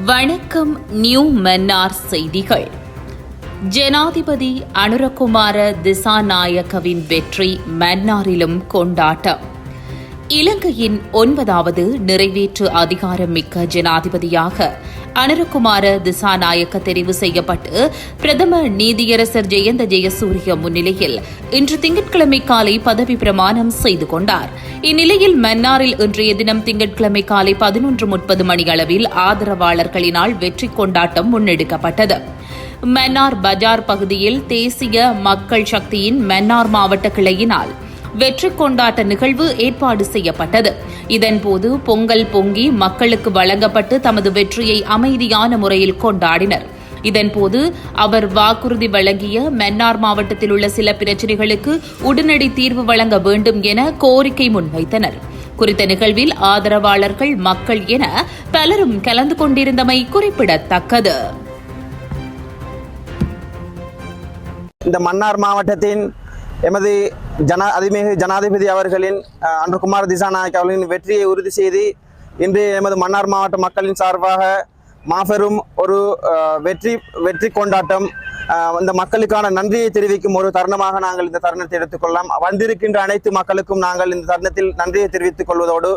வணக்கம் நியூ மன்னார் செய்திகள். ஜனாதிபதி அனுரகுமார திசாநாயக்கவின் வெற்றி மன்னாரிலும் கொண்டாட்டம். இலங்கையின் ஒன்பதாவது நிறைவேற்று அதிகாரமிக்க ஜனாதிபதியாக அனுரகுமார திசாநாயக்க தெரிவு செய்யப்பட்டு பிரதம நீதியரசர் ஜெயந்த ஜெயசூரிய முன்னிலையில் இன்று திங்கட்கிழமை காலை பதவி பிரமாணம் செய்து கொண்டார். இந்நிலையில் மன்னாரில் இன்றைய தினம் திங்கட்கிழமை காலை பதினொன்று முப்பது மணியளவில் ஆதரவாளர்களினால் வெற்றி கொண்டாட்டம் முன்னெடுக்கப்பட்டது. மன்னார் பஜார் பகுதியில் தேசிய மக்கள் சக்தியின் மன்னார் மாவட்ட கிளையினால் வெற்றி கொண்டாட்ட நிகழ்வு ஏற்பாடு செய்யப்பட்டது. இதன்போது பொங்கல் பொங்கி மக்களுக்கு வழங்கப்பட்டு தமது வெற்றியை அமைதியான முறையில் கொண்டாடினர். இதன்போது அவர் வாக்குறுதி வழங்கிய மன்னார் மாவட்டத்தில் உள்ள சில பிரச்சினைகளுக்கு உடனடி தீர்வு வழங்க வேண்டும் என கோரிக்கை முன்வைத்தனர். குறித்த நிகழ்வில் ஆதரவாளர்கள் மக்கள் என பலரும் கலந்து கொண்டிருந்தமை குறிப்பிடத்தக்கது. இந்த மன்னார் மாவட்டத்தின் எமது ஜனா அதிமிகு ஜனாதிபதி அவர்களின் அன்றுகுமார் திசாநாயக் அவர்களின் வெற்றியை உறுதி செய்து இன்று எமது மன்னார் மாவட்ட மக்களின் சார்பாக மாபெரும் ஒரு வெற்றி வெற்றி கொண்டாட்டம் இந்த மக்களுக்கான நன்றியை தெரிவிக்கும் ஒரு தருணமாக நாங்கள் இந்த தருணத்தை எடுத்துக்கொள்ளலாம். வந்திருக்கின்ற அனைத்து மக்களுக்கும் நாங்கள் இந்த தருணத்தில் நன்றியை தெரிவித்துக் கொள்வதோடு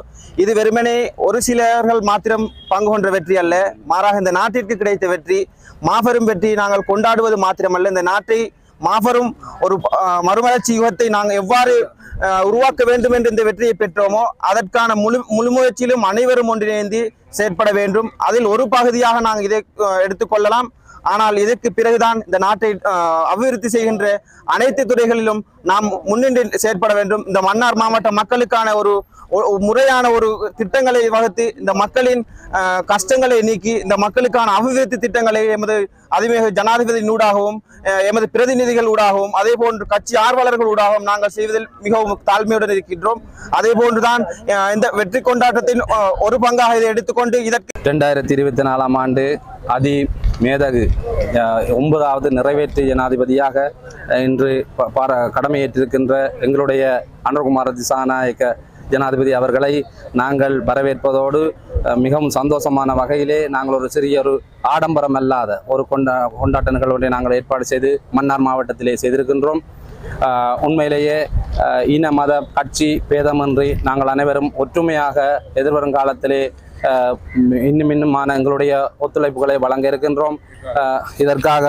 இது வெறுமனே ஒரு சிலர்கள் மாத்திரம் பங்கு கொண்ட வெற்றி அல்ல. மாறாக இந்த நாட்டிற்கு கிடைத்த வெற்றி மாபெரும் வெற்றி நாங்கள் கொண்டாடுவது மாத்திரமல்ல. இந்த நாட்டை மாபெரும் ஒரு மறுமலர்ச்சி யுகத்தை நாங்கள் எவ்வாறு உருவாக்க வேண்டும் என்று இந்த வெற்றியை பெற்றோமோ அதற்கான முழு முழு முயற்சியிலும் அனைவரும் ஒன்றிணைந்து செயற்பட வேண்டும். அதில் ஒரு பகுதியாக நாங்கள் இதை எடுத்துக்கொள்ளலாம். ஆனால் இதற்கு பிறகுதான் இந்த நாட்டை அபிவிருத்தி செய்கின்ற அனைத்து துறைகளிலும் நாம் முன்னின்று செயற்பட வேண்டும். இந்த மன்னார் மாவட்ட மக்களுக்கான ஒரு முறையான ஒரு திட்டங்களை வகுத்து இந்த மக்களின் கஷ்டங்களை நீக்கி இந்த மக்களுக்கான அபிவிருத்தி திட்டங்களை எமது அதிமிக ஜனாதிபதி ஊடாகவும் எமது பிரதிநிதிகள் ஊடாகவும் அதே போன்று கட்சி ஆர்வலர்கள் ஊடாகவும் நாங்கள் செய்வதில் மிகவும் தாழ்மையுடன் இருக்கின்றோம். அதே போன்றுதான் இந்த வெற்றி கொண்டாட்டத்தின் ஒரு பங்காக இதை எடுத்துக்கொண்டு இதற்கு ரெண்டாயிரத்தி இருபத்தி நாலாம் ஆண்டு அதி மேதகு ஒன்பதாவது நிறைவேற்று ஜனாதிபதியாக இன்று ப- பார- கடமையேற்றிருக்கின்ற எங்களுடைய அனுர்குமார திசாநாயக்க ஜனாதிபதி அவர்களை நாங்கள் வரவேற்பதோடு மிகவும் சந்தோஷமான வகையிலே நாங்கள் ஒரு சிறிய ஒரு ஆடம்பரம் அல்லாத ஒரு கொண்டா கொண்டாட்ட நிகழ்வுகளை நாங்கள் ஏற்பாடு செய்து மன்னார் மாவட்டத்திலே செய்திருக்கின்றோம். உண்மையிலேயே இன மத கட்சி பேதமின்றி நாங்கள் அனைவரும் ஒற்றுமையாக எதிர்வரும் காலத்திலே இன்னும் இன்னும் இன்னுமான எங்களுடைய ஒத்துழைப்புகளை வழங்க இருக்கின்றோம். இதற்காக